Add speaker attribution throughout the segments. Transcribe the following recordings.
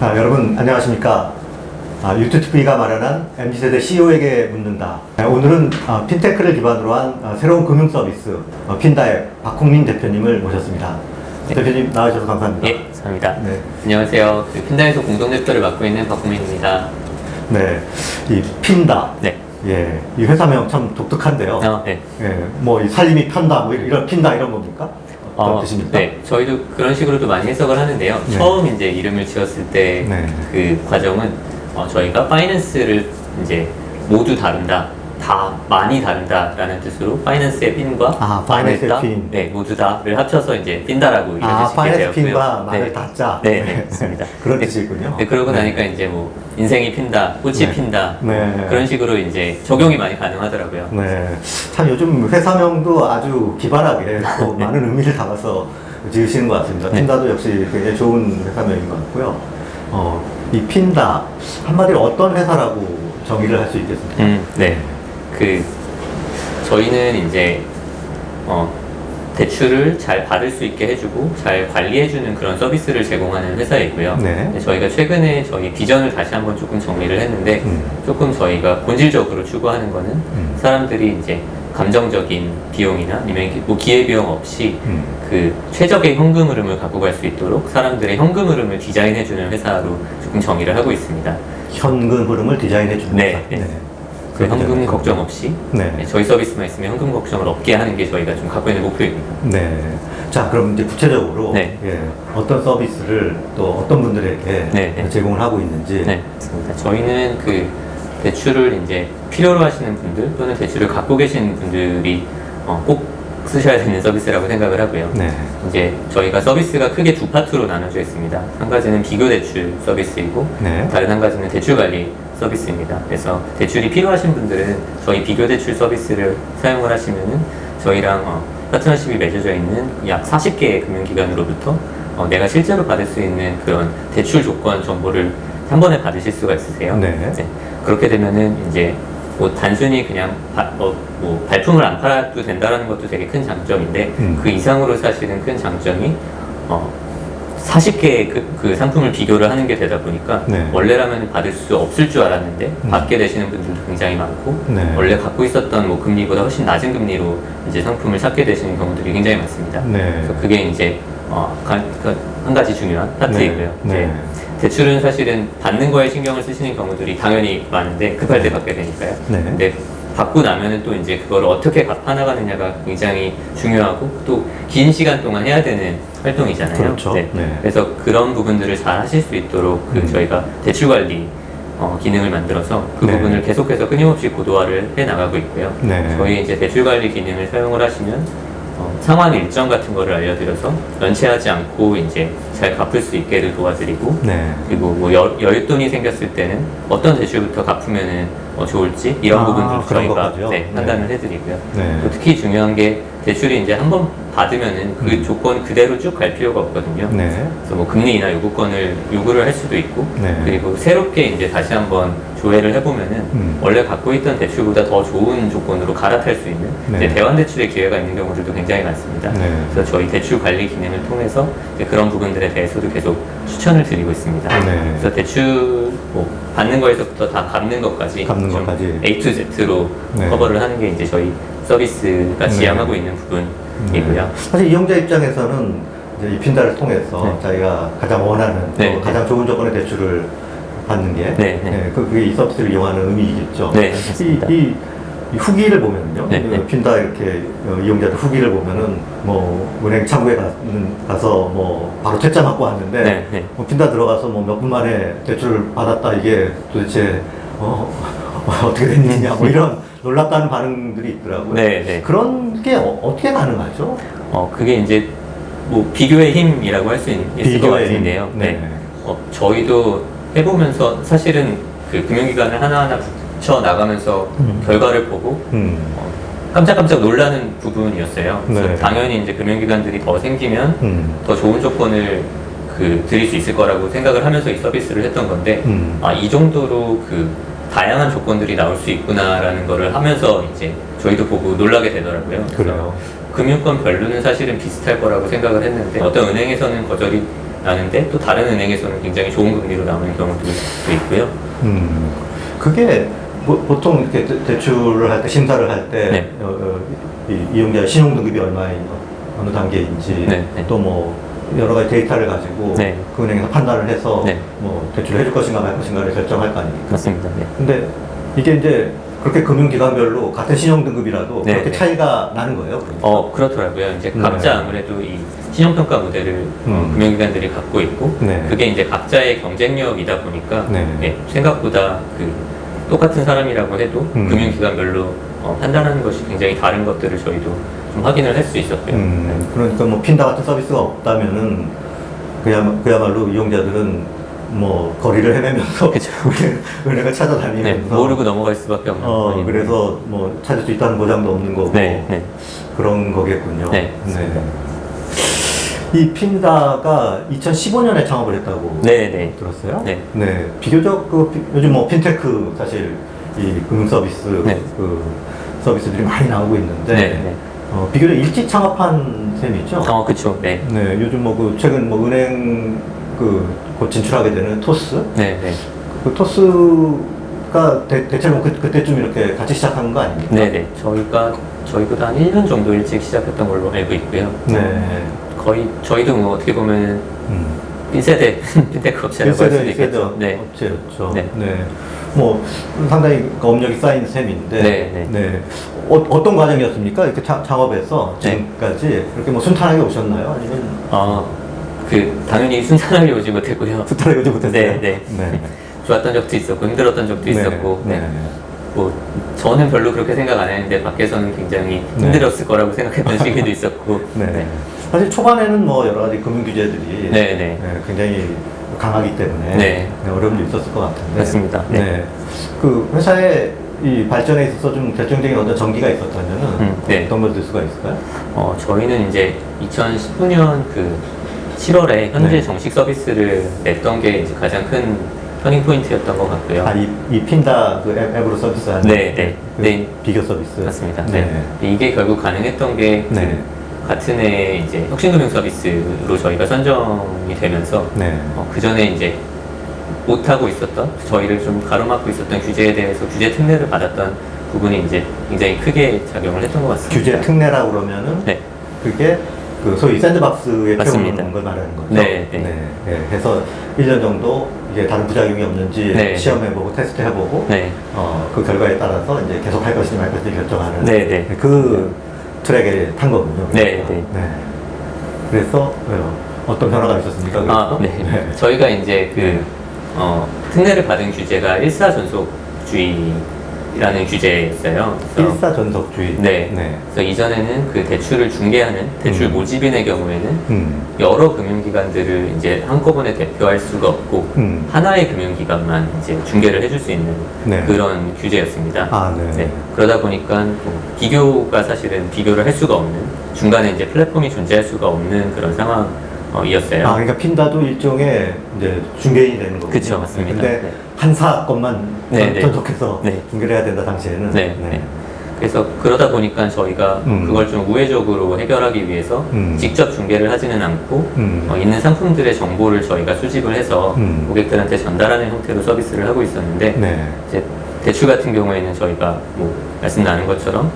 Speaker 1: 아, 여러분 안녕하십니까? 아, 유튜브가 마련한 MZ세대 CEO에게 묻는다. 네, 오늘은 아, 핀테크를 기반으로 한 아, 새로운 금융 서비스 어, 핀다의 박홍민 대표님을 모셨습니다. 대표님 나와주셔서 감사합니다.
Speaker 2: 예, 감사합니다.
Speaker 1: 네.
Speaker 2: 안녕하세요. 그 핀다에서 공동대표를 맡고 있는 박국민입니다.
Speaker 1: 네, 이 핀다.
Speaker 2: 네.
Speaker 1: 예, 이 회사명 참 독특한데요.
Speaker 2: 어, 네.
Speaker 1: 예, 뭐 이 살림이 편다, 뭐 이런 핀다 이런 겁니까? 어, 뜻입니까?
Speaker 2: 네, 저희도 그런 식으로도 많이 해석을 하는데요.
Speaker 1: 네.
Speaker 2: 처음 이제 이름을 지었을 때그
Speaker 1: 네.
Speaker 2: 과정은 어, 저희가 파이낸스를 이제 모두 다룬다. 다 많이 다룬다라는 뜻으로 파이낸스의 핀과
Speaker 1: 아, 파이낸스의
Speaker 2: 마늘다,
Speaker 1: 핀.
Speaker 2: 네 모두 다를 합쳐서 이제 핀다라고 이름을
Speaker 1: 아, 파이낸스. 핀과 마늘
Speaker 2: 네.
Speaker 1: 다짜.
Speaker 2: 네, 네, 맞습니다.
Speaker 1: 그런
Speaker 2: 네,
Speaker 1: 뜻이군요.
Speaker 2: 네, 그러고
Speaker 1: 네.
Speaker 2: 나니까 이제 뭐 인생이 핀다, 꽃이
Speaker 1: 네.
Speaker 2: 핀다
Speaker 1: 네.
Speaker 2: 그런 식으로 이제 적용이 많이 가능하더라고요.
Speaker 1: 네. 참 요즘 회사명도 아주 기발하게 또 많은 의미를 담아서 지으시는 것 같습니다.
Speaker 2: 네.
Speaker 1: 핀다도 역시 굉장히 좋은 회사명인 것 같고요. 어, 이 핀다, 한마디로 어떤 회사라고 정의를 할 수 있겠습니까?
Speaker 2: 음, 네. 그 저희는 이제 어, 대출을 잘 받을 수 있게 해주고 잘 관리해주는 그런 서비스를 제공하는 회사이고요.
Speaker 1: 네.
Speaker 2: 저희가 최근에 저희 비전을 다시 한번 조금 정리를 했는데
Speaker 1: 음.
Speaker 2: 조금 저희가 본질적으로 추구하는 거는
Speaker 1: 음.
Speaker 2: 사람들이 이제 감정적인 비용이나 아니면 뭐 기회비용 없이
Speaker 1: 음.
Speaker 2: 그 최적의 현금 흐름을 갖고 갈 수 있도록 사람들의 현금 흐름을 디자인해주는 회사로 조금 정의를 하고 있습니다.
Speaker 1: 현금 흐름을 디자인해 주는
Speaker 2: 네,
Speaker 1: 회사.
Speaker 2: 네. 그 현금 걱정 없이
Speaker 1: 네.
Speaker 2: 네, 저희 서비스만 있으면 현금 걱정을 없게 하는 게 저희가 좀 갖고 있는 목표입니다.
Speaker 1: 네. 자, 그럼 이제 구체적으로
Speaker 2: 네.
Speaker 1: 예, 어떤 서비스를 또 어떤 분들에게
Speaker 2: 네, 네.
Speaker 1: 제공을 하고 있는지.
Speaker 2: 네, 맞습니다. 저희는 그 대출을 이제 필요로 하시는 분들 또는 대출을 갖고 계신 분들이 어, 꼭 쓰셔야 되는 서비스라고 생각을 하고요.
Speaker 1: 네.
Speaker 2: 이제 저희가 서비스가 크게 두 파트로 나눠져 있습니다. 한 가지는 비교 대출 서비스이고
Speaker 1: 네.
Speaker 2: 다른 한 가지는 대출 관리 서비스입니다. 그래서 대출이 필요하신 분들은 저희 비교 대출 서비스를 사용을 하시면은 저희랑 어, 파트너십이 맺어져 있는 약 40개의 금융기관으로부터 어, 내가 실제로 받을 수 있는 그런 대출 조건 정보를 한 번에 받으실 수가 있으세요.
Speaker 1: 네.
Speaker 2: 그렇게 되면은 이제 뭐 단순히 그냥 바- 어, 뭐 발품을 안 팔아도 된다는 것도 되게 큰 장점인데
Speaker 1: 음.
Speaker 2: 그 이상으로 사실은 큰 장점이 어, 40개의 그, 그 상품을 비교를 하는 게 되다 보니까
Speaker 1: 네.
Speaker 2: 원래라면 받을 수 없을 줄 알았는데
Speaker 1: 음.
Speaker 2: 받게 되시는 분들도 굉장히 많고
Speaker 1: 네.
Speaker 2: 원래 갖고 있었던 뭐 금리보다 훨씬 낮은 금리로 이제 상품을 찾게 되시는 경우들이 굉장히 많습니다.
Speaker 1: 네.
Speaker 2: 그래서 그게 이제 어, 가- 그한 가지 중요한 파트이고요.
Speaker 1: 네. 네.
Speaker 2: 대출은 사실은 받는 거에 신경을 쓰시는 경우들이 당연히 많은데 급할 때 받게 되니까요.
Speaker 1: 네.
Speaker 2: 근데 받고 나면은 또 이제 그걸 어떻게 갚아 나가느냐가 굉장히 중요하고 또 긴 시간 동안 해야 되는 활동이잖아요.
Speaker 1: 그렇죠. 네.
Speaker 2: 그래서 그런 부분들을 잘 하실 수 있도록 그
Speaker 1: 음.
Speaker 2: 저희가 대출 관리 어, 기능을 만들어서 그
Speaker 1: 네.
Speaker 2: 부분을 계속해서 끊임없이 고도화를 해 나가고 있고요.
Speaker 1: 네.
Speaker 2: 저희 이제 대출 관리 기능을 사용을 하시면 어, 상환 일정 같은 거를 알려드려서 연체하지 않고 이제 잘 갚을 수 있게를 도와드리고
Speaker 1: 네.
Speaker 2: 그리고 뭐 여, 여윳돈이 생겼을 때는 어떤 대출부터 갚으면은 어, 좋을지 이런
Speaker 1: 아,
Speaker 2: 부분들도
Speaker 1: 그런
Speaker 2: 저희가
Speaker 1: 것까지요?
Speaker 2: 네,
Speaker 1: 네.
Speaker 2: 판단을 해드리고요.
Speaker 1: 네.
Speaker 2: 또 특히 중요한 게 대출이 이제 한 번 받으면은 그
Speaker 1: 음.
Speaker 2: 조건 그대로 쭉 갈 필요가 없거든요.
Speaker 1: 네.
Speaker 2: 그래서 뭐 금리나 요구권을 요구를 할 수도 있고
Speaker 1: 네.
Speaker 2: 그리고 새롭게 이제 다시 한번 조회를 해보면은
Speaker 1: 음.
Speaker 2: 원래 갖고 있던 대출보다 더 좋은 조건으로 갈아탈 수 있는
Speaker 1: 네.
Speaker 2: 대환 대출의 기회가 있는 경우들도 굉장히 많습니다.
Speaker 1: 네.
Speaker 2: 그래서 저희 대출 관리 기능을 통해서 그런 부분들에 대해서도 계속 추천을 드리고 있습니다.
Speaker 1: 네.
Speaker 2: 그래서 대출 뭐 받는 거에서부터 다 갚는 것까지
Speaker 1: 갚는
Speaker 2: 좀
Speaker 1: 것까지.
Speaker 2: A to Z로
Speaker 1: 네.
Speaker 2: 커버를 하는 게 이제 저희 서비스가
Speaker 1: 네.
Speaker 2: 지향하고 있는 부분이고요.
Speaker 1: 네. 사실 이용자 입장에서는 이제 이 핀다를 통해서
Speaker 2: 네.
Speaker 1: 자기가 가장 원하는 또
Speaker 2: 네, 네.
Speaker 1: 가장 좋은 조건의 대출을 받는 게
Speaker 2: 네, 네.
Speaker 1: 그- 그게 이 서비스를 이용하는 의미이겠죠.
Speaker 2: 네,
Speaker 1: 이. 이, 이 후기를 보면요,
Speaker 2: 네,
Speaker 1: 그
Speaker 2: 네.
Speaker 1: 핀다 이렇게 어, 이용자들 후기를 보면은 뭐 은행 창구에 가서 뭐 바로 퇴짜 맞고 왔는데
Speaker 2: 네, 네.
Speaker 1: 뭐 핀다 들어가서 뭐 몇 분 만에 대출을 받았다 이게 도대체 어, 어떻게 된 일이냐 뭐 이런 놀랍다는 반응들이 있더라고요.
Speaker 2: 네, 네.
Speaker 1: 그런 게 어, 떻게 가능하죠?
Speaker 2: 어, 그게 이제 뭐 비교의 힘이라고 할 수 있을 것
Speaker 1: 비교의 힘.
Speaker 2: 같은데요.
Speaker 1: 네.
Speaker 2: 네. 어, 저희도 해보면서 사실은 그 금융기관을 하나하나 붙여 나가면서
Speaker 1: 음.
Speaker 2: 결과를 보고
Speaker 1: 음.
Speaker 2: 어, 깜짝깜짝 놀라는 부분이었어요. 그래서
Speaker 1: 네.
Speaker 2: 당연히 이제 금융기관들이 더 생기면
Speaker 1: 음.
Speaker 2: 더 좋은 조건을 그 드릴 수 있을 거라고 생각을 하면서 이 서비스를 했던 건데
Speaker 1: 음.
Speaker 2: 아, 이 정도로 그 다양한 조건들이 나올 수 있구나라는 거를 하면서 이제 저희도 보고 놀라게 되더라고요.
Speaker 1: 그래요.
Speaker 2: 금융권 별로는 사실은 비슷할 거라고 생각을 했는데 어떤 은행에서는 거절이 나는데 또 다른 은행에서는 굉장히 좋은 금리로 나오는 경우도 있고요.
Speaker 1: 음, 그게 보, 보통 이렇게 대- 대출을 할 때 심사를 할때
Speaker 2: 네.
Speaker 1: 어, 어, 이, 이용자 신용 등급이 얼마인 어느 단계인지
Speaker 2: 네, 네.
Speaker 1: 또뭐 여러 가지 데이터를 가지고
Speaker 2: 네.
Speaker 1: 그 은행에서 판단을 해서
Speaker 2: 네.
Speaker 1: 뭐 대출을 해줄 것인가 말 것인가를 결정할 거 아닙니까?
Speaker 2: 맞습니다. 네.
Speaker 1: 근데 이게 이제 그렇게 금융기관별로 같은 신용 등급이라도
Speaker 2: 네,
Speaker 1: 그렇게
Speaker 2: 네.
Speaker 1: 차이가 나는 거예요. 그러니까.
Speaker 2: 어 그렇더라고요. 이제
Speaker 1: 네.
Speaker 2: 각자 아무래도 이 신용평가 모델을 어,
Speaker 1: 음.
Speaker 2: 금융기관들이 갖고 있고
Speaker 1: 네.
Speaker 2: 그게 이제 각자의 경쟁력이다 보니까
Speaker 1: 네.
Speaker 2: 예, 생각보다 그 똑같은 사람이라고 해도
Speaker 1: 음.
Speaker 2: 금융기관별로 어, 판단하는 것이 굉장히 다른 것들을 저희도 좀 확인을 할 수 있었고요.
Speaker 1: 음, 그러니까 뭐 핀다 같은 서비스가 없다면은 그야, 그야말로 이용자들은 뭐 거리를 헤매면서
Speaker 2: 그쵸.
Speaker 1: 은행- 은행을 찾아다니면서
Speaker 2: 네, 모르고 넘어갈 수밖에 없는
Speaker 1: 어. 그래서 뭐 찾을 수 있다는 보장도 없는 거고
Speaker 2: 네, 네.
Speaker 1: 그런 거겠군요.
Speaker 2: 네, 맞습니다.
Speaker 1: 이 핀다가 2015년에 창업을 했다고
Speaker 2: 네, 네.
Speaker 1: 들었어요.
Speaker 2: 네.
Speaker 1: 비교적 그 피- 요즘 뭐 핀테크 사실 이 금융 서비스
Speaker 2: 네.
Speaker 1: 그 서비스들이 많이 나오고 있는데
Speaker 2: 네, 네.
Speaker 1: 어, 비교적 일찍 창업한 셈이죠.
Speaker 2: 어, 그쵸. 네.
Speaker 1: 네, 요즘 뭐 그 최근 뭐 은행 그곧 진출하게 되는 토스,
Speaker 2: 네, 네.
Speaker 1: 그 토스가 대, 대체로 뭐 그, 그때쯤 이렇게 같이 시작한 거 아닙니까?
Speaker 2: 네, 네. 저희가 저희보다 한 1년 정도 일찍 시작했던 걸로 알고 있고요.
Speaker 1: 네.
Speaker 2: 거의 저희도 뭐 어떻게 보면
Speaker 1: 음.
Speaker 2: 1세대 핀테크 업체라고 할 수도
Speaker 1: 1세대,
Speaker 2: 있겠죠.
Speaker 1: 1세대
Speaker 2: 네.
Speaker 1: 업체였죠.
Speaker 2: 네.
Speaker 1: 네. 뭐 상당히 그 업력이 쌓인 셈인데,
Speaker 2: 네, 네.
Speaker 1: 어, 어떤 과정이었습니까? 이렇게 창, 창업해서
Speaker 2: 네.
Speaker 1: 지금까지 그렇게 뭐 순탄하게 오셨나요? 아니면
Speaker 2: 어, 그 당연히 순탄하게 오지 못했고요.
Speaker 1: 순탄하게 오지 못했어요?
Speaker 2: 네, 네.
Speaker 1: 네.
Speaker 2: 좋았던 적도 있었고 힘들었던 적도
Speaker 1: 네.
Speaker 2: 있었고
Speaker 1: 네.
Speaker 2: 네. 뭐 저는 별로 그렇게 생각 안 했는데 밖에서는 굉장히
Speaker 1: 네.
Speaker 2: 힘들었을 거라고 생각했던 시기도 있었고
Speaker 1: 네. 사실 초반에는 뭐 여러 가지 금융 규제들이
Speaker 2: 네, 네.
Speaker 1: 굉장히 강하기 때문에
Speaker 2: 네.
Speaker 1: 어려움도 있었을 것 같은데.
Speaker 2: 맞습니다.
Speaker 1: 네.
Speaker 2: 네.
Speaker 1: 그 회사의 이 발전에 있어서 좀 결정적인 어떤 전기가 있었다면은
Speaker 2: 음, 네.
Speaker 1: 어떤 걸 들 수가 있을까요?
Speaker 2: 어, 저희는 이제 2019년 그 7월에 현재
Speaker 1: 네.
Speaker 2: 정식 서비스를 냈던 게 이제 가장 큰 터닝 포인트였던 것 같고요.
Speaker 1: 아, 이, 이 핀다 그 앱, 앱으로 서비스하는
Speaker 2: 네, 네.
Speaker 1: 그
Speaker 2: 네.
Speaker 1: 비교 서비스.
Speaker 2: 맞습니다.
Speaker 1: 네.
Speaker 2: 네. 이게 결국 가능했던 게
Speaker 1: 네.
Speaker 2: 같은 해 이제 혁신금융 서비스로 저희가 선정이 되면서
Speaker 1: 네.
Speaker 2: 어, 그 전에 이제 못하고 있었던 저희를 좀 가로막고 있었던 규제에 대해서 규제 특례를 받았던 부분이 이제 굉장히 크게 작용을 했던 것 같습니다.
Speaker 1: 규제 특례라고 그러면은
Speaker 2: 네.
Speaker 1: 그게 그 소위
Speaker 2: 맞습니다.
Speaker 1: 태우는 걸 말하는 거죠.
Speaker 2: 네, 네.
Speaker 1: 네. 해서 1년 정도 이게 다른 부작용이 없는지
Speaker 2: 네.
Speaker 1: 시험해보고 테스트해보고
Speaker 2: 네. 어,
Speaker 1: 어, 그 결과에 따라서 이제 계속 할 것인지 말 것인지 결정하는
Speaker 2: 네, 네.
Speaker 1: 그 트랙에 탄 거군요.
Speaker 2: 네, 네.
Speaker 1: 그래서 어, 어떤 변화가 있었습니까?
Speaker 2: 아,
Speaker 1: 그래서?
Speaker 2: 네. 저희가 이제 그,
Speaker 1: 네.
Speaker 2: 어, 특례를 받은 규제가 일사전속주의 라는 규제였어요. 그래서
Speaker 1: 일사전속주의.
Speaker 2: 네.
Speaker 1: 네.
Speaker 2: 그래서 이전에는 그 대출을 중개하는 대출
Speaker 1: 음.
Speaker 2: 모집인의 경우에는
Speaker 1: 음.
Speaker 2: 여러 금융기관들을 이제 한꺼번에 대표할 수가 없고
Speaker 1: 음.
Speaker 2: 하나의 금융기관만 이제 중개를 해줄 수 있는
Speaker 1: 네.
Speaker 2: 그런 규제였습니다.
Speaker 1: 아, 네.
Speaker 2: 그러다 보니까 뭐 비교가 사실은 비교를 할 수가 없는 중간에 이제 플랫폼이 존재할 수가 없는 그런 상황 이었어요.
Speaker 1: 아, 그러니까 핀다도 일종의 이제 중개인이 되는 거군요.
Speaker 2: 그쵸, 맞습니다.
Speaker 1: 근데
Speaker 2: 네.
Speaker 1: 한 사건만
Speaker 2: 네, 네.
Speaker 1: 전속해서
Speaker 2: 네.
Speaker 1: 중개를 해야 된다 당시에는.
Speaker 2: 네, 네. 그래서 그러다 보니까 저희가
Speaker 1: 음.
Speaker 2: 그걸 좀 우회적으로 해결하기 위해서
Speaker 1: 음.
Speaker 2: 직접 중개를 하지는 않고
Speaker 1: 음.
Speaker 2: 어, 있는 상품들의 정보를 저희가 수집을 해서
Speaker 1: 음.
Speaker 2: 고객들한테 전달하는 형태로 서비스를 하고 있었는데
Speaker 1: 네.
Speaker 2: 이제 대출 같은 경우에는 저희가 뭐 말씀 나눈 것처럼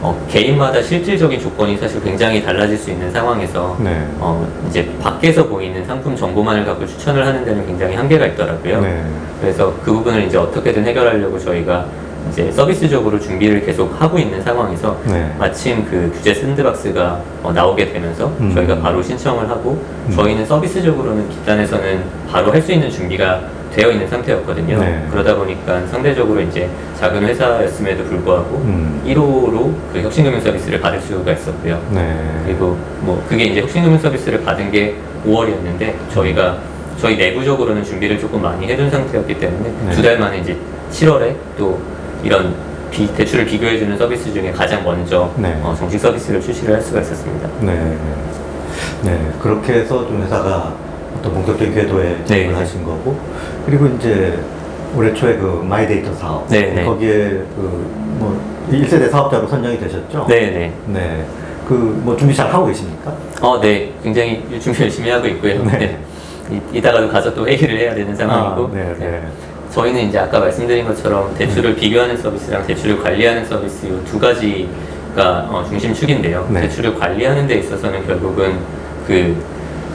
Speaker 2: 어, 개인마다 실질적인 조건이 사실 굉장히 달라질 수 있는 상황에서
Speaker 1: 네.
Speaker 2: 어, 이제 밖에서 보이는 상품 정보만을 갖고 추천을 하는 데는 굉장히 한계가 있더라고요.
Speaker 1: 네.
Speaker 2: 그래서 그 부분을 이제 어떻게든 해결하려고 저희가 이제 서비스적으로 준비를 계속 하고 있는 상황에서
Speaker 1: 네.
Speaker 2: 마침 그 규제 샌드박스가 어, 나오게 되면서
Speaker 1: 음.
Speaker 2: 저희가 바로 신청을 하고
Speaker 1: 음.
Speaker 2: 저희는 서비스적으로는 집단에서는 바로 할 수 있는 준비가 되어 있는 상태였거든요.
Speaker 1: 네.
Speaker 2: 그러다 보니까 상대적으로 이제 작은 회사였음에도 불구하고
Speaker 1: 음.
Speaker 2: 1호로 그 혁신금융 서비스를 받을 수가 있었고요.
Speaker 1: 네.
Speaker 2: 그리고 뭐 그게 이제 혁신금융 서비스를 받은 게 5월이었는데 저희가 저희 내부적으로는 준비를 조금 많이 해둔 상태였기 때문에
Speaker 1: 네.
Speaker 2: 두달 만에 이제 7월에 또 이런 비, 대출을 비교해주는 서비스 중에 가장 먼저
Speaker 1: 네.
Speaker 2: 어, 정식 서비스를 출시를 할 수가 있었습니다.
Speaker 1: 네. 네. 그렇게 해서 좀 회사가 어떤 본격적인 궤도에
Speaker 2: 네,
Speaker 1: 진입을
Speaker 2: 네.
Speaker 1: 하신 거고 그리고 이제 올해 초에 그 마이데이터 사업
Speaker 2: 네, 네.
Speaker 1: 거기에 그뭐 1세대 사업자로 선정이 되셨죠?
Speaker 2: 네 네.
Speaker 1: 네. 그 뭐 준비 잘 하고 계십니까?
Speaker 2: 어, 네. 굉장히 준비 열심히 하고 있고요.
Speaker 1: 네.
Speaker 2: 네. 이, 따가도 가서 또 회의를 해야 되는 상황이고
Speaker 1: 아, 네, 네.
Speaker 2: 저희는 이제 아까 말씀드린 것처럼 대출을 비교하는 서비스랑 대출을 관리하는 서비스 이 두 가지가 어, 중심축인데요.
Speaker 1: 네.
Speaker 2: 대출을 관리하는 데 있어서는 결국은 그,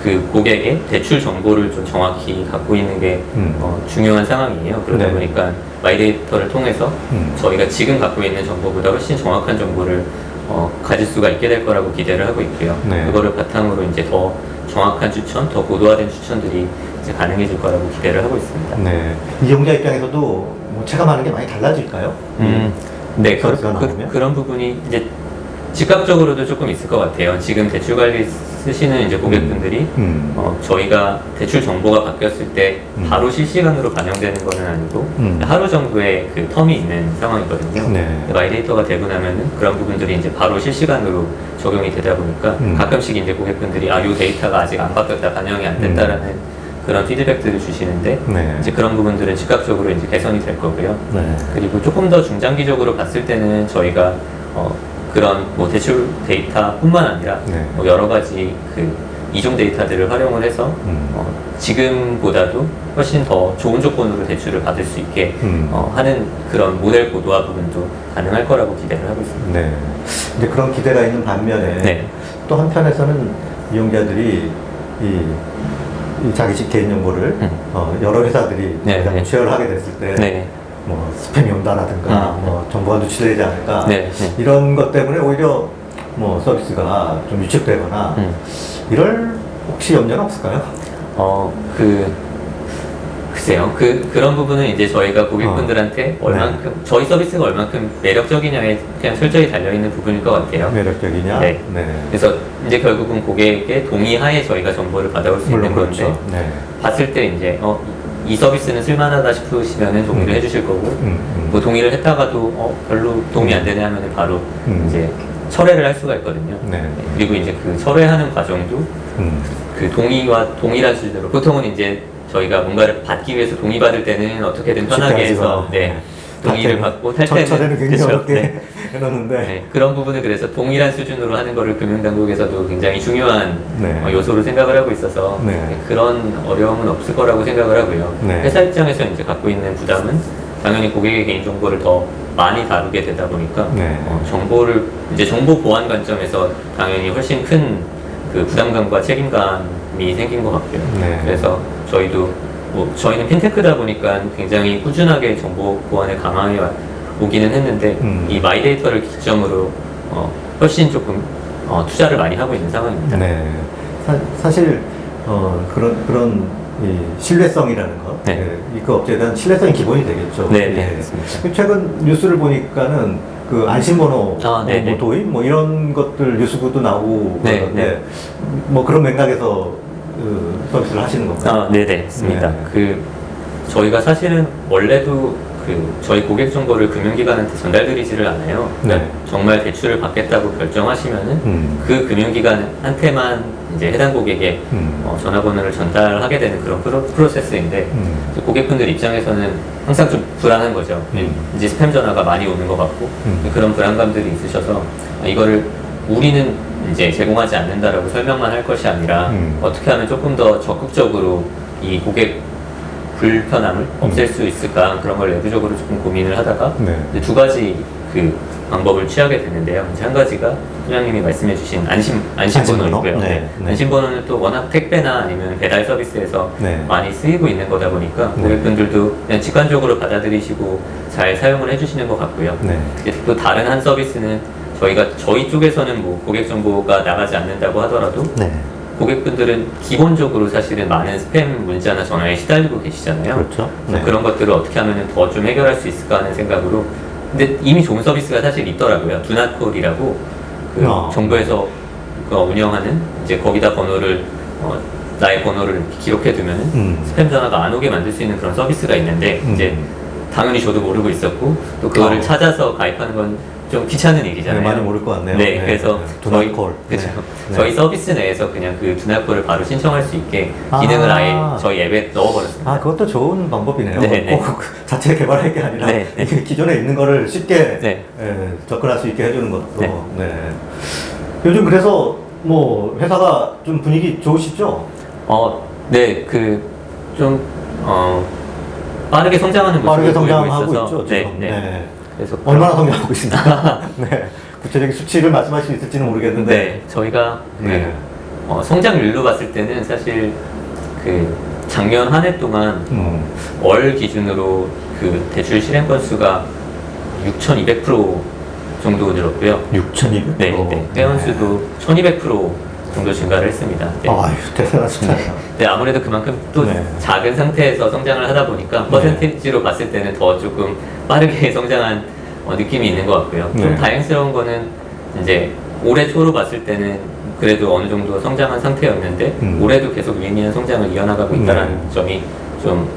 Speaker 2: 그 고객의 대출 정보를 좀 정확히 갖고 있는 게
Speaker 1: 음.
Speaker 2: 어, 중요한 상황이에요. 그러다
Speaker 1: 네.
Speaker 2: 보니까 마이데이터를 통해서
Speaker 1: 음.
Speaker 2: 저희가 지금 갖고 있는 정보보다 훨씬 정확한 정보를 어, 가질 수가 있게 될 거라고 기대를 하고 있고요.
Speaker 1: 네.
Speaker 2: 그거를 바탕으로 이제 더 정확한 추천, 더 고도화된 추천들이 이제 가능해질 거라고 기대를 하고 있습니다.
Speaker 1: 네. 이용자 입장에서도 뭐 체감하는 게 많이 달라질까요?
Speaker 2: 음, 네, 그,
Speaker 1: 서비스가
Speaker 2: 그,
Speaker 1: 나오면?
Speaker 2: 그 런 부분이 이제 즉각적으로도 조금 있을 것 같아요. 지금 대출 관리 쓰시는 이제 고객분들이
Speaker 1: 음.
Speaker 2: 어, 저희가 대출 정보가 바뀌었을 때
Speaker 1: 음.
Speaker 2: 바로 실시간으로 반영되는 거는 아니고
Speaker 1: 음.
Speaker 2: 하루 정도의 그 텀이 있는 상황이거든요.
Speaker 1: 네.
Speaker 2: 마이데이터가 되고 나면은 그런 부분들이 이제 바로 실시간으로 적용이 되다 보니까
Speaker 1: 음.
Speaker 2: 가끔씩 이제 고객분들이 아, 요 데이터가 아직 안 바뀌었다, 반영이 안 됐다라는 그런 피드백들을 주시는데
Speaker 1: 네.
Speaker 2: 이제 그런 부분들은 즉각적으로 이제 개선이 될 거고요.
Speaker 1: 네.
Speaker 2: 그리고 조금 더 중장기적으로 봤을 때는 저희가 어, 그런 뭐 대출 데이터뿐만 아니라
Speaker 1: 네.
Speaker 2: 뭐 여러 가지 그 이중 데이터들을 활용을 해서
Speaker 1: 음.
Speaker 2: 어, 지금보다도 훨씬 더 좋은 조건으로 대출을 받을 수 있게
Speaker 1: 음.
Speaker 2: 어, 하는 그런 모델 고도화 부분도 가능할 거라고 기대를 하고 있습니다.
Speaker 1: 네. 이제 그런 기대가 있는 반면에
Speaker 2: 네.
Speaker 1: 또 한편에서는 이용자들이 이, 이 자기식 개인 정보를
Speaker 2: 음.
Speaker 1: 어, 여러 회사들이
Speaker 2: 네,
Speaker 1: 가장
Speaker 2: 네.
Speaker 1: 취하를 하게 됐을 때
Speaker 2: 네.
Speaker 1: 뭐 스팸이 온다라든가
Speaker 2: 음.
Speaker 1: 뭐 정보가 누출되지 않을까
Speaker 2: 네, 네.
Speaker 1: 이런 것 때문에 오히려 뭐 서비스가 좀 위축되거나
Speaker 2: 음.
Speaker 1: 이럴 혹시 염려는 없을까요?
Speaker 2: 어, 그, 글쎄요. 그, 그런 부분은 이제 저희가 고객분들한테
Speaker 1: 어.
Speaker 2: 얼만큼, 저희 서비스가 얼만큼 매력적이냐에 그냥 철저히 달려 있는 부분일 것 같아요.
Speaker 1: 매력적이냐?
Speaker 2: 네.
Speaker 1: 네.
Speaker 2: 그래서 이제 결국은 고객의 동의하에 저희가 정보를 받아올 수 있는 건데,
Speaker 1: 그렇죠. 네.
Speaker 2: 봤을 때 이제, 어, 이 서비스는 쓸만하다 싶으시면은 동의를
Speaker 1: 음.
Speaker 2: 해주실 거고,
Speaker 1: 음, 음.
Speaker 2: 뭐 동의를 했다가도, 어, 별로 도움이 안 되네 하면은 바로
Speaker 1: 음.
Speaker 2: 이제 철회를 할 수가 있거든요.
Speaker 1: 네.
Speaker 2: 그리고 이제 그 철회하는 과정도
Speaker 1: 음.
Speaker 2: 그 동의와 동일한 수준으로 보통은 이제 저희가 뭔가를 받기 위해서 동의받을 때는 어떻게든 편하게 해서
Speaker 1: 하지만,
Speaker 2: 네, 동의를
Speaker 1: 탈 때는-
Speaker 2: 받고 탈
Speaker 1: 첫-
Speaker 2: 때는
Speaker 1: 첫에는 굉장히 어렵게
Speaker 2: 네.
Speaker 1: 해놓는데
Speaker 2: 네, 그런 부분을 그래서 동일한 수준으로 하는 거를 금융당국에서도 굉장히 중요한
Speaker 1: 네.
Speaker 2: 어, 요소로 생각을 하고 있어서
Speaker 1: 네.
Speaker 2: 네, 그런 어려움은 없을 거라고 생각을 하고요.
Speaker 1: 네.
Speaker 2: 회사 입장에서 이제 갖고 있는 부담은 당연히 고객의 개인 정보를 더 많이 다루게 되다 보니까
Speaker 1: 네.
Speaker 2: 어, 정보를 이제 정보 보안 관점에서 당연히 훨씬 큰 그 부담감과 책임감이 생긴 것 같고요.
Speaker 1: 네.
Speaker 2: 그래서 저희도 뭐 저희는 핀테크다 보니까 굉장히 꾸준하게 정보 보안에 강화해 와- 오기는 했는데
Speaker 1: 음.
Speaker 2: 이 마이데이터를 기점으로 어, 훨씬 조금 어, 투자를 많이 하고 있는 상황입니다.
Speaker 1: 네. 사, 실 어, 그런 그런 이 신뢰성이라는 거,
Speaker 2: 네.
Speaker 1: 예, 이그 업체에 대한 신뢰성이 기본이 되겠죠.
Speaker 2: 네, 네,
Speaker 1: 예.
Speaker 2: 그렇습니다.
Speaker 1: 최근 뉴스를 보니까는 그 안심번호
Speaker 2: 아, 네,
Speaker 1: 뭐
Speaker 2: 네.
Speaker 1: 도입 뭐 이런 것들 뉴스도 나오고
Speaker 2: 네,
Speaker 1: 그러는데
Speaker 2: 네.
Speaker 1: 뭐 그런 맥락에서 그 서비스를 하시는 건가요?
Speaker 2: 아, 네네, 맞습니다.
Speaker 1: 네.
Speaker 2: 그, 저희가 사실은 원래도 그, 저희 고객 정보를 금융기관한테 전달드리지를 않아요.
Speaker 1: 네.
Speaker 2: 정말 대출을 받겠다고 결정하시면은
Speaker 1: 음.
Speaker 2: 그 금융기관한테만 이제 해당 고객의
Speaker 1: 음.
Speaker 2: 어, 전화번호를 전달하게 되는 그런 프로, 프로세스인데
Speaker 1: 음.
Speaker 2: 고객분들 입장에서는 항상 좀 불안한 거죠.
Speaker 1: 음.
Speaker 2: 이제 스팸 전화가 많이 오는 것 같고
Speaker 1: 음.
Speaker 2: 그런 불안감들이 있으셔서 이거를 우리는 이제 제공하지 않는다라고 설명만 할 것이 아니라
Speaker 1: 음.
Speaker 2: 어떻게 하면 조금 더 적극적으로 이 고객 불편함을 없앨 수 있을까 그런 걸 내부적으로 조금 고민을 하다가
Speaker 1: 네.
Speaker 2: 이제 두 가지 그 방법을 취하게 되는데요. 이제 한 가지가 소장님이 말씀해주신 안심 안심번호이고요.
Speaker 1: 안심번호? 네,
Speaker 2: 네.
Speaker 1: 네.
Speaker 2: 안심번호는 또 워낙 택배나 아니면 배달 서비스에서
Speaker 1: 네.
Speaker 2: 많이 쓰이고 있는 거다 보니까
Speaker 1: 네.
Speaker 2: 고객분들도 그냥 직관적으로 받아들이시고 잘 사용을 해주시는 것 같고요.
Speaker 1: 네.
Speaker 2: 이제 또 다른 한 서비스는 저희가 저희 쪽에서는 뭐 고객 정보가 나가지 않는다고 하더라도
Speaker 1: 네.
Speaker 2: 고객분들은 기본적으로 사실은 많은 스팸 문자나 전화에 시달리고 계시잖아요.
Speaker 1: 그렇죠. 네.
Speaker 2: 그런 것들을 어떻게 하면 더 좀 해결할 수 있을까 하는 생각으로 근데 이미 좋은 서비스가 사실 있더라고요. 두나콜이라고 그
Speaker 1: 아.
Speaker 2: 정부에서 그 운영하는 이제 거기다 번호를 어, 나의 번호를 기록해 두면은
Speaker 1: 음.
Speaker 2: 스팸 전화가 안 오게 만들 수 있는 그런 서비스가 있는데
Speaker 1: 음.
Speaker 2: 이제 당연히 저도 모르고 있었고 또 그거를
Speaker 1: 어.
Speaker 2: 찾아서 가입하는 건 좀 귀찮은 일이잖아요.
Speaker 1: 네, 많이 모를 것 같네요.
Speaker 2: 네,
Speaker 1: 네.
Speaker 2: 그래서
Speaker 1: 네.
Speaker 2: 저희
Speaker 1: 두나콜.
Speaker 2: 그렇죠.
Speaker 1: 네.
Speaker 2: 저희 서비스 내에서 그냥 그 두나콜을 바로 신청할 수 있게
Speaker 1: 아.
Speaker 2: 기능을 아 예 저희 앱에 넣어버렸습니다.
Speaker 1: 아, 그것도 좋은 방법이네요.
Speaker 2: 네, 네.
Speaker 1: 꼭 자체 개발할 게 아니라
Speaker 2: 네, 네.
Speaker 1: 기존에 있는 거를 쉽게
Speaker 2: 네.
Speaker 1: 예, 접근할 수 있게 해주는 것도.
Speaker 2: 네.
Speaker 1: 네. 요즘 그래서 뭐 회사가 좀 분위기 좋으시죠?
Speaker 2: 어, 네, 그 좀 어, 빠르게 성장하는 모습을
Speaker 1: 빠르게
Speaker 2: 보이고
Speaker 1: 성장하고
Speaker 2: 있어서
Speaker 1: 있죠,
Speaker 2: 네,
Speaker 1: 지금.
Speaker 2: 네.
Speaker 1: 네.
Speaker 2: 그래서
Speaker 1: 얼마나 성장하고 있습니까? 네. 구체적인 수치를 말씀하실 수 있을지는 모르겠는데.
Speaker 2: 네, 저희가 그,
Speaker 1: 네.
Speaker 2: 어, 성장률로 봤을 때는 사실 그 작년 한 해 동안
Speaker 1: 음.
Speaker 2: 월 기준으로 그 대출 실행 건수가 6,200% 정도 늘었고요.
Speaker 1: 6,200.
Speaker 2: 네, 네. 회원 수도 1,200% 정도 증가를 했습니다. 네.
Speaker 1: 아유, 대단한 숫자네요.
Speaker 2: 네, 아무래도 그만큼 또
Speaker 1: 네.
Speaker 2: 작은 상태에서 성장을 하다 보니까 퍼센테이지로 봤을 때는 더 조금 빠르게 성장한 어, 느낌이 있는 것 같고요. 좀
Speaker 1: 네.
Speaker 2: 다행스러운 거는 이제 올해 초로 봤을 때는 그래도 어느 정도 성장한 상태였는데
Speaker 1: 음.
Speaker 2: 올해도 계속 유의미한 성장을 이어나가고 있다는
Speaker 1: 네.
Speaker 2: 점이 좀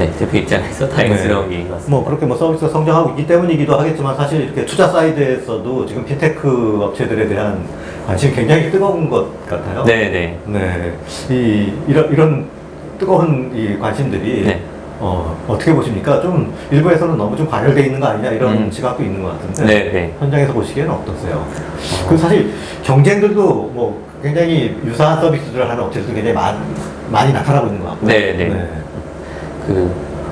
Speaker 2: 네, 대표 입장에서 다행스러운 일인 것 같습니다.
Speaker 1: 뭐 그렇게 뭐 서비스가 성장하고 있기 때문이기도 하겠지만 사실 이렇게 투자 사이드에서도 지금 핀테크 업체들에 대한 관심이 굉장히 뜨거운 것 같아요.
Speaker 2: 네, 네.
Speaker 1: 네. 이 이런 이런 뜨거운 이 관심들이
Speaker 2: 네.
Speaker 1: 어, 어떻게 보십니까? 좀 일부에서는 너무 좀 과열돼 있는 거 아니냐 이런
Speaker 2: 음.
Speaker 1: 시각도 있는 것 같은데
Speaker 2: 네, 네.
Speaker 1: 현장에서 보시기에는 어떠세요? 그 사실 경쟁들도 뭐 굉장히 유사한 서비스들을 하는 업체들도 굉장히 많이, 많이 나타나고 있는 것 같고요.
Speaker 2: 네, 네. 그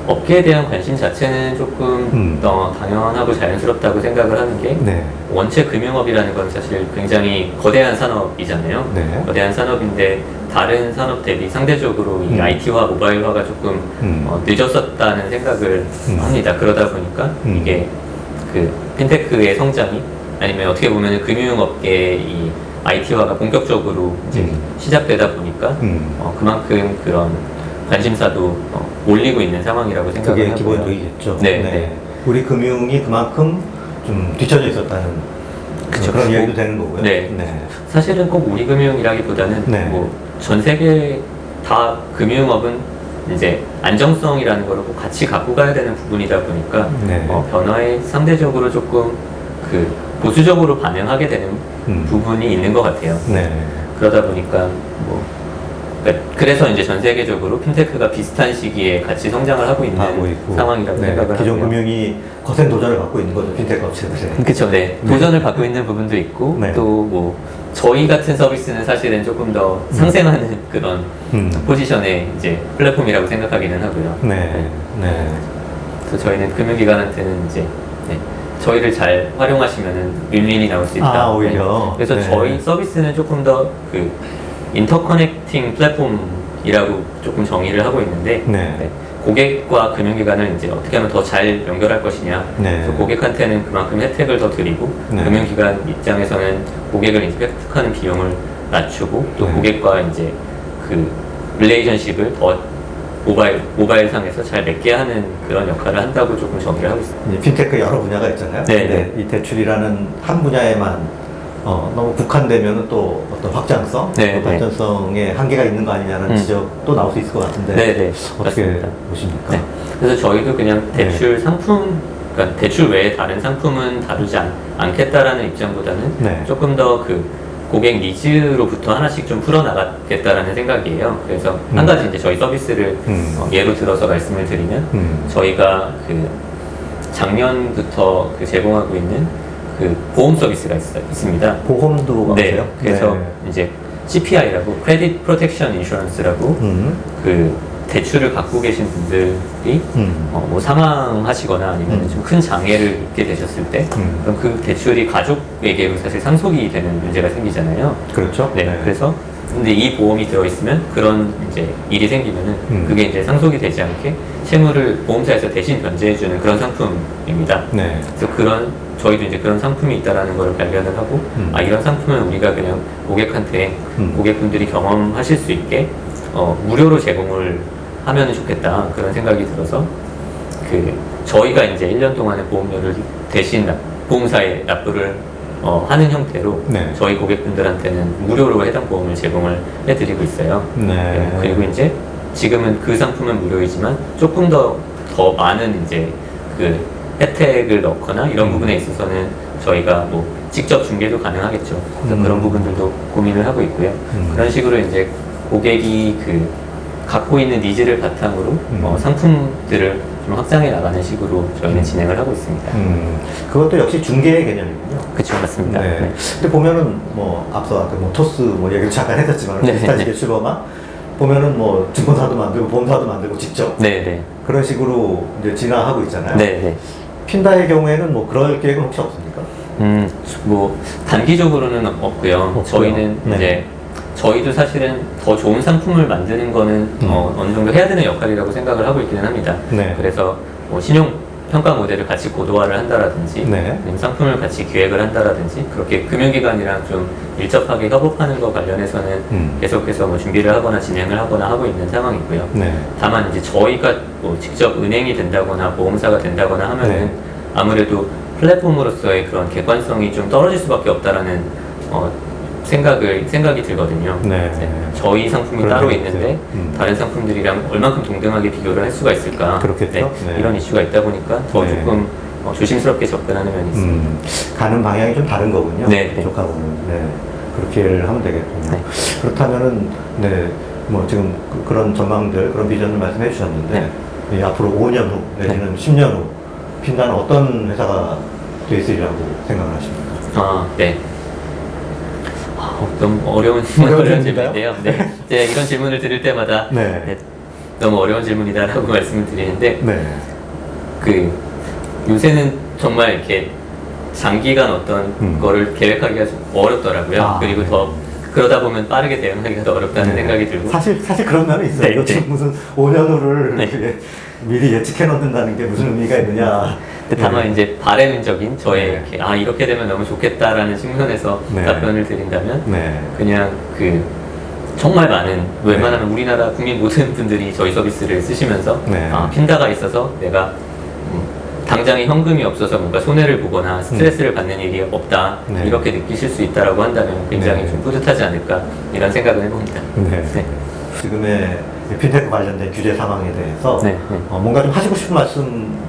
Speaker 2: 업계에 대한 관심 자체는 조금
Speaker 1: 음.
Speaker 2: 더 당연하고 자연스럽다고 생각을 하는 게
Speaker 1: 네.
Speaker 2: 원체 금융업이라는 건 사실 굉장히 거대한 산업이잖아요.
Speaker 1: 네.
Speaker 2: 거대한 산업인데 다른 산업 대비 상대적으로 이
Speaker 1: 음.
Speaker 2: IT화, 모바일화가 조금
Speaker 1: 음.
Speaker 2: 어, 늦었었다는 생각을
Speaker 1: 음.
Speaker 2: 합니다. 그러다 보니까
Speaker 1: 음.
Speaker 2: 이게 그 핀테크의 성장이 아니면 어떻게 보면 금융업계의 이 IT화가 본격적으로 이제
Speaker 1: 음.
Speaker 2: 시작되다 보니까
Speaker 1: 음.
Speaker 2: 어, 그만큼 그런 관심사도 어, 올리고 있는 상황이라고 생각을
Speaker 1: 그게
Speaker 2: 하고요.
Speaker 1: 기본적이겠죠.
Speaker 2: 네, 네.
Speaker 1: 우리 금융이 그만큼 좀 뒤처져 있었다는
Speaker 2: 그쵸.
Speaker 1: 그런
Speaker 2: 뭐,
Speaker 1: 이야기도 되는 거고요.
Speaker 2: 네. 사실은 꼭 우리 금융이라기보다는
Speaker 1: 네.
Speaker 2: 뭐 전 세계 다 금융업은 이제 안정성이라는 거를 꼭 같이 갖고 가야 되는 부분이다 보니까
Speaker 1: 네.
Speaker 2: 어, 변화에 상대적으로 조금 그 보수적으로 반응하게 되는
Speaker 1: 음.
Speaker 2: 부분이 있는 것 같아요.
Speaker 1: 네.
Speaker 2: 그러다 보니까 뭐 그러니까 그래서 이제 전 세계적으로 핀테크가 비슷한 시기에 같이 성장을 하고 있는
Speaker 1: 하고 있고
Speaker 2: 상황이라고
Speaker 1: 네,
Speaker 2: 생각을
Speaker 1: 기존
Speaker 2: 하고요.
Speaker 1: 금융이 거센 도전을 받고 있는 거죠 핀테크 업체들에.
Speaker 2: 그렇죠. 네. 도전을 받고 있는 부분도 있고
Speaker 1: 네.
Speaker 2: 또 뭐 저희 같은 서비스는 사실은 조금 더 상생하는 그런
Speaker 1: 음.
Speaker 2: 포지션의 이제 플랫폼이라고 생각하기는 하고요.
Speaker 1: 네. 네.
Speaker 2: 그래서 저희는 금융기관한테는 이제 네, 저희를 잘 활용하시면은 윈윈이 나올 수 있다.
Speaker 1: 아, 오히려.
Speaker 2: 네. 그래서
Speaker 1: 네.
Speaker 2: 저희 서비스는 조금 더 그 인터커넥 팅 플랫폼이라고 조금 정의를 하고 있는데
Speaker 1: 네.
Speaker 2: 네, 고객과 금융기관을 이제 어떻게 하면 더 잘 연결할 것이냐.
Speaker 1: 네.
Speaker 2: 그래서 고객한테는 그만큼 혜택을 더 드리고
Speaker 1: 네.
Speaker 2: 금융기관 입장에서는 고객을 이제 획득하는 비용을 낮추고 또
Speaker 1: 네.
Speaker 2: 고객과 이제 그 릴레이션십을 더 모바일 모바일 상에서 잘 맺게 하는 그런 역할을 한다고 조금 정의를 하고 있습니다.
Speaker 1: 이제 핀테크 여러 분야가 있잖아요.
Speaker 2: 네,
Speaker 1: 근데 이 대출이라는 한 분야에만 어, 너무 국한되면 또 어떤 확장성,
Speaker 2: 네,
Speaker 1: 또
Speaker 2: 네.
Speaker 1: 발전성에 한계가 있는 거 아니냐는
Speaker 2: 음.
Speaker 1: 지적도 나올 수 있을 것 같은데
Speaker 2: 네, 네.
Speaker 1: 어떻게
Speaker 2: 맞습니다.
Speaker 1: 보십니까?
Speaker 2: 네. 그래서 저희도 그냥
Speaker 1: 네.
Speaker 2: 대출 상품, 그러니까 대출 외에 다른 상품은 다루지 않, 않겠다라는 입장보다는
Speaker 1: 네.
Speaker 2: 조금 더 그 고객 니즈로부터 하나씩 좀 풀어나가겠다라는 생각이에요. 그래서 한
Speaker 1: 음.
Speaker 2: 가지 이제 저희 서비스를
Speaker 1: 음.
Speaker 2: 어, 예로 들어서 말씀을 드리면
Speaker 1: 음.
Speaker 2: 저희가 그 작년부터 그 제공하고 있는 그 보험 서비스가 있, 있습니다.
Speaker 1: 보험도
Speaker 2: 네.
Speaker 1: 아세요?
Speaker 2: 그래서
Speaker 1: 네.
Speaker 2: 이제 CPI라고 Credit Protection Insurance라고
Speaker 1: 음.
Speaker 2: 그 대출을 갖고 계신 분들이
Speaker 1: 음.
Speaker 2: 어, 뭐 사망하시거나 아니면
Speaker 1: 음.
Speaker 2: 좀큰 장애를 입게 되셨을 때
Speaker 1: 음.
Speaker 2: 그럼 그 대출이 가족에게로 사실 상속이 되는 문제가 생기잖아요.
Speaker 1: 그렇죠.
Speaker 2: 네, 그래서 근데 이 보험이 들어 있으면 그런 이제 일이 생기면은
Speaker 1: 음.
Speaker 2: 그게 이제 상속이 되지 않게 채무를 보험사에서 대신 변제해주는 그런 상품입니다.
Speaker 1: 네.
Speaker 2: 그래서 그런 저희도 이제 그런 상품이 있다라는 걸 발견을 하고
Speaker 1: 음.
Speaker 2: 아 이런 상품은 우리가 그냥 고객한테
Speaker 1: 음.
Speaker 2: 고객분들이 경험하실 수 있게 어, 무료로 제공을 하면 좋겠다 그런 생각이 들어서 그 저희가 이제 1년 동안의 보험료를 대신 납- 보험사에 납부를 어, 하는 형태로
Speaker 1: 네.
Speaker 2: 저희 고객분들한테는 무료로 해당 보험을 제공을 해드리고 있어요.
Speaker 1: 네.
Speaker 2: 네, 그리고 이제 지금은 그 상품은 무료이지만 조금 더, 더 많은 이제 그 혜택을 넣거나 이런
Speaker 1: 음.
Speaker 2: 부분에 있어서는 저희가 뭐 직접 중개도 가능하겠죠. 그래서
Speaker 1: 음.
Speaker 2: 그런 부분들도 고민을 하고 있고요.
Speaker 1: 음.
Speaker 2: 그런 식으로 이제 고객이 그 갖고 있는 니즈를 바탕으로
Speaker 1: 음.
Speaker 2: 어, 상품들을 좀 확장해 나가는 식으로 저희는
Speaker 1: 음.
Speaker 2: 진행을 하고 있습니다.
Speaker 1: 음. 그것도 역시 중개의 개념이군요.
Speaker 2: 그쵸, 맞습니다.
Speaker 1: 네.
Speaker 2: 네.
Speaker 1: 근데 보면은 뭐 앞서 아까 뭐 토스 뭐 얘기를 잠깐 했었지만
Speaker 2: 네,
Speaker 1: 비슷한
Speaker 2: 네.
Speaker 1: 식의 출범한 보면은 뭐 증권사도 만들고 보험사도 만들고 직접
Speaker 2: 네, 네.
Speaker 1: 그런 식으로 이제 진화하고 있잖아요.
Speaker 2: 네, 네.
Speaker 1: 핀다의 경우에는 뭐 그럴 계획은 혹시 없습니까?
Speaker 2: 음, 뭐 단기적으로는 없고요.
Speaker 1: 없고요.
Speaker 2: 저희는
Speaker 1: 네.
Speaker 2: 이제 저희도 사실은 더 좋은 상품을 만드는 거는
Speaker 1: 음.
Speaker 2: 어, 어느 정도 해야 되는 역할이라고 생각을 하고 있기는 합니다.
Speaker 1: 네.
Speaker 2: 그래서 뭐 신용 평가 모델을 같이 고도화를 한다라든지
Speaker 1: 네.
Speaker 2: 아니면 상품을 같이 기획을 한다라든지 그렇게 금융기관이랑 좀 밀접하게 협업하는 거 관련해서는
Speaker 1: 음.
Speaker 2: 계속해서 뭐 준비를 하거나 진행을 하거나 하고 있는 상황이고요.
Speaker 1: 네.
Speaker 2: 다만 이제 저희가 뭐 직접 은행이 된다거나 보험사가 된다거나 하면은
Speaker 1: 네.
Speaker 2: 아무래도 플랫폼으로서의 그런 객관성이 좀 떨어질 수밖에 없다라는 어, 생각을 생각이 들거든요.
Speaker 1: 네.
Speaker 2: 저희 상품이
Speaker 1: 그런
Speaker 2: 따로 있는데.
Speaker 1: 음.
Speaker 2: 다른 상품들이랑 얼만큼 동등하게 비교를 할 수가 있을까?
Speaker 1: 그렇겠죠. 네.
Speaker 2: 이런 이슈가 있다 보니까 더
Speaker 1: 네.
Speaker 2: 조금 어, 조심스럽게 접근하는 면이 있습니다.
Speaker 1: 음, 가는 방향이 좀 다른 거군요.
Speaker 2: 네, 네.
Speaker 1: 쪽하고는. 네. 그렇게를 하면 되겠군요.
Speaker 2: 네.
Speaker 1: 그렇다면은, 네, 뭐 지금 그, 런 전망들, 그런 비전을 말씀해 주셨는데, 이 앞으로 5년 후, 내지는 10년 후, 핀다는 어떤 회사가 될수 있으리라고 생각을 하십니까?
Speaker 2: 아, 네. 아, 너무 어려운,
Speaker 1: 어려운?
Speaker 2: 질문인데요. 네. 네, 이런 질문을 들을 때마다
Speaker 1: 네.
Speaker 2: 네, 너무 어려운 질문이다라고 말씀을 드리는데
Speaker 1: 네.
Speaker 2: 그 요새는 정말 이렇게 장기간 어떤
Speaker 1: 음.
Speaker 2: 거를 계획하기가 좀 어렵더라고요.
Speaker 1: 아,
Speaker 2: 그리고
Speaker 1: 네.
Speaker 2: 더 그러다 보면 빠르게 대응하기가 더 어렵다는
Speaker 1: 네.
Speaker 2: 생각이 들고
Speaker 1: 사실, 사실 그런 면은 있어요.
Speaker 2: 네,
Speaker 1: 이거 지금
Speaker 2: 네.
Speaker 1: 무슨 5년 후를
Speaker 2: 네.
Speaker 1: 미리 예측해 놓는다는 게 무슨 의미가 있느냐.
Speaker 2: 근데 다만
Speaker 1: 네.
Speaker 2: 이제 바람적인 저의
Speaker 1: 네.
Speaker 2: 이렇게 아 이렇게 되면 너무 좋겠다라는 측면에서
Speaker 1: 네.
Speaker 2: 답변을 드린다면
Speaker 1: 네.
Speaker 2: 그냥 그 정말 많은 웬만하면 우리나라 국민 모든 분들이 저희 서비스를 쓰시면서
Speaker 1: 네.
Speaker 2: 아 핀다가 있어서 내가 음, 당장에 현금이 없어서 뭔가 손해를 보거나 스트레스를 받는 일이 없다
Speaker 1: 네.
Speaker 2: 이렇게 느끼실 수 있다라고 한다면 굉장히
Speaker 1: 네.
Speaker 2: 좀 뿌듯하지 않을까 이런 생각을 해봅니다.
Speaker 1: 네.
Speaker 2: 네.
Speaker 1: 지금의 핀테크 관련된 규제 상황에 대해서
Speaker 2: 네, 네.
Speaker 1: 어, 뭔가 좀 하시고 싶은 말씀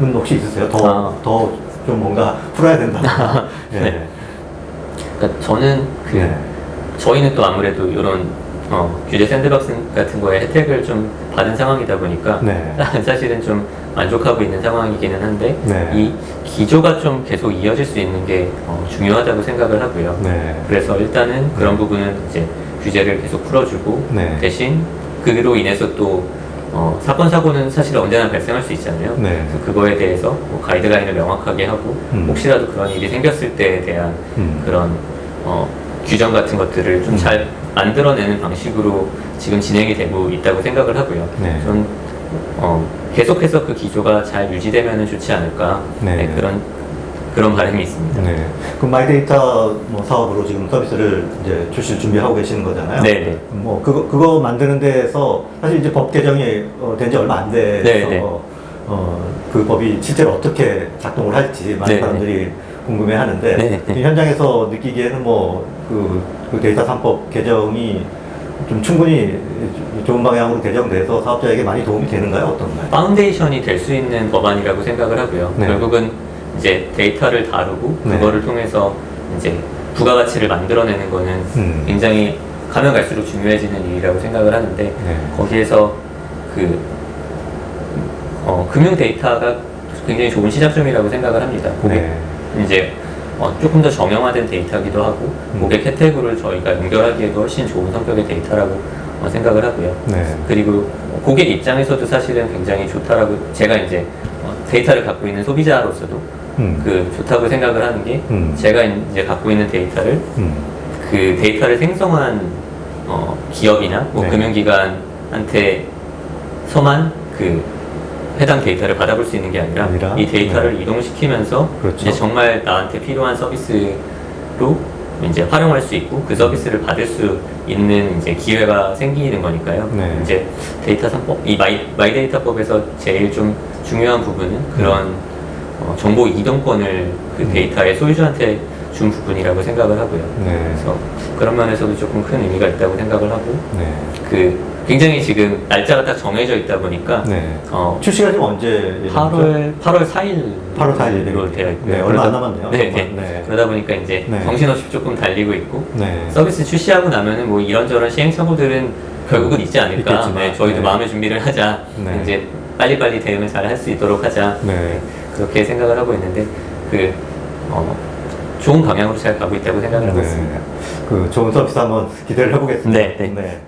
Speaker 1: 은 혹시 있으세요? 더,
Speaker 2: 아.
Speaker 1: 더좀 뭔가 풀어야 된다. 예.
Speaker 2: 네. 그러니까 저는 그
Speaker 1: 네.
Speaker 2: 저희는 또 아무래도 이런 어, 규제 샌드박스 같은 거에 혜택을 좀 받은 상황이다 보니까
Speaker 1: 네.
Speaker 2: 사실은 좀 만족하고 있는 상황이기는 한데
Speaker 1: 네.
Speaker 2: 이 기조가 좀 계속 이어질 수 있는 게 어, 중요하다고 생각을 하고요.
Speaker 1: 네.
Speaker 2: 그래서 일단은 그런
Speaker 1: 네.
Speaker 2: 부분은 이제 규제를 계속 풀어주고
Speaker 1: 네.
Speaker 2: 대신 그로 인해서 또 어, 사건 사고는 사실 언제나 발생할 수 있잖아요.
Speaker 1: 네.
Speaker 2: 그래서 그거에 대해서 뭐 가이드라인을 명확하게 하고
Speaker 1: 음.
Speaker 2: 혹시라도 그런 일이 생겼을 때에 대한
Speaker 1: 음.
Speaker 2: 그런 어, 규정 같은 것들을 좀
Speaker 1: 음.
Speaker 2: 잘 만들어내는 방식으로 지금 진행이 되고 있다고 생각을 하고요.
Speaker 1: 네.
Speaker 2: 전 어, 계속해서 그 기조가 잘 유지되면 좋지 않을까
Speaker 1: 네.
Speaker 2: 네, 그런 그런 바람이 있습니다.
Speaker 1: 네. 그 마이데이터 뭐 사업으로 지금 서비스를 이제 출시를 준비하고 계시는 거잖아요.
Speaker 2: 네, 네.
Speaker 1: 뭐 그거 그거 만드는 데에서 사실 이제 법 개정이 어, 된지 얼마 안 돼서
Speaker 2: 네, 네.
Speaker 1: 어, 그 법이 실제로 어떻게 작동을 할지 많은
Speaker 2: 네,
Speaker 1: 사람들이 궁금해하는데
Speaker 2: 네, 네.
Speaker 1: 이 현장에서 느끼기에는 뭐그 그 데이터 3법 개정이 좀 충분히 좋은 방향으로 개정돼서 사업자에게 많이 도움이 되는가요? 어떤가요?
Speaker 2: 파운데이션이 될 수 있는 법안이라고 생각을 하고요.
Speaker 1: 네.
Speaker 2: 결국은 이제 데이터를 다루고
Speaker 1: 네.
Speaker 2: 그거를 통해서 이제 부가가치를 만들어내는 거는
Speaker 1: 음.
Speaker 2: 굉장히 가면 갈수록 중요해지는 일이라고 생각을 하는데
Speaker 1: 네.
Speaker 2: 거기에서 그 어, 금융 데이터가 굉장히 좋은 시작점이라고 생각을 합니다. 고객
Speaker 1: 네.
Speaker 2: 이제 어, 조금 더 정형화된 데이터기도 하고
Speaker 1: 음.
Speaker 2: 고객 혜택으로 저희가 연결하기에도 훨씬 좋은 성격의 데이터라고 어, 생각을 하고요.
Speaker 1: 네.
Speaker 2: 그리고 고객 입장에서도 사실은 굉장히 좋다라고 제가 이제 어, 데이터를 갖고 있는 소비자로서도
Speaker 1: 음.
Speaker 2: 그 좋다고 생각을 하는 게
Speaker 1: 음.
Speaker 2: 제가 이제 갖고 있는 데이터를
Speaker 1: 음.
Speaker 2: 그 데이터를 생성한 어, 기업이나 뭐
Speaker 1: 네.
Speaker 2: 금융기관한테서만 그 해당 데이터를 받아볼 수 있는 게 아니라,
Speaker 1: 아니라?
Speaker 2: 이 데이터를 이동시키면서
Speaker 1: 그렇죠.
Speaker 2: 이제 정말 나한테 필요한 서비스로 이제 활용할 수 있고 그 서비스를 받을 수 있는 이제 기회가 생기는 거니까요.
Speaker 1: 네.
Speaker 2: 이제 데이터 상법 이 마이, 마이 데이터법에서 제일 좀 중요한 부분은 그런 어, 정보 이동권을 그
Speaker 1: 음.
Speaker 2: 데이터의 소유주한테 준 부분이라고 생각을 하고요.
Speaker 1: 네.
Speaker 2: 그래서 그런 면에서도 조금 큰 의미가 있다고 생각을 하고
Speaker 1: 네.
Speaker 2: 그 굉장히 지금 날짜가 딱 정해져 있다 보니까
Speaker 1: 네.
Speaker 2: 어,
Speaker 1: 출시가 지금 언제 예정이죠?
Speaker 2: 8월 8월 4일
Speaker 1: 8월 4일
Speaker 2: 로 되어 있고요.
Speaker 1: 네, 얼마 안 남았네요.
Speaker 2: 네. 네.
Speaker 1: 네.
Speaker 2: 그러다 보니까 이제
Speaker 1: 네.
Speaker 2: 정신없이 조금 달리고 있고
Speaker 1: 네.
Speaker 2: 서비스 출시하고 나면은 뭐 이런저런 시행착오들은 결국은 있지 않을까.
Speaker 1: 있겠지만,
Speaker 2: 네, 저희도
Speaker 1: 네.
Speaker 2: 마음의 준비를 하자.
Speaker 1: 네.
Speaker 2: 이제 빨리빨리 대응을 잘 할 수 있도록 하자.
Speaker 1: 네.
Speaker 2: 그렇게 생각을 하고 있는데 그 어, 좋은 방향으로 잘 가고 있다고 생각을 하고 있습니다.
Speaker 1: 네. 그 좋은 서비스 한번 기대를 해보겠습니다.
Speaker 2: 네, 네.
Speaker 1: 네.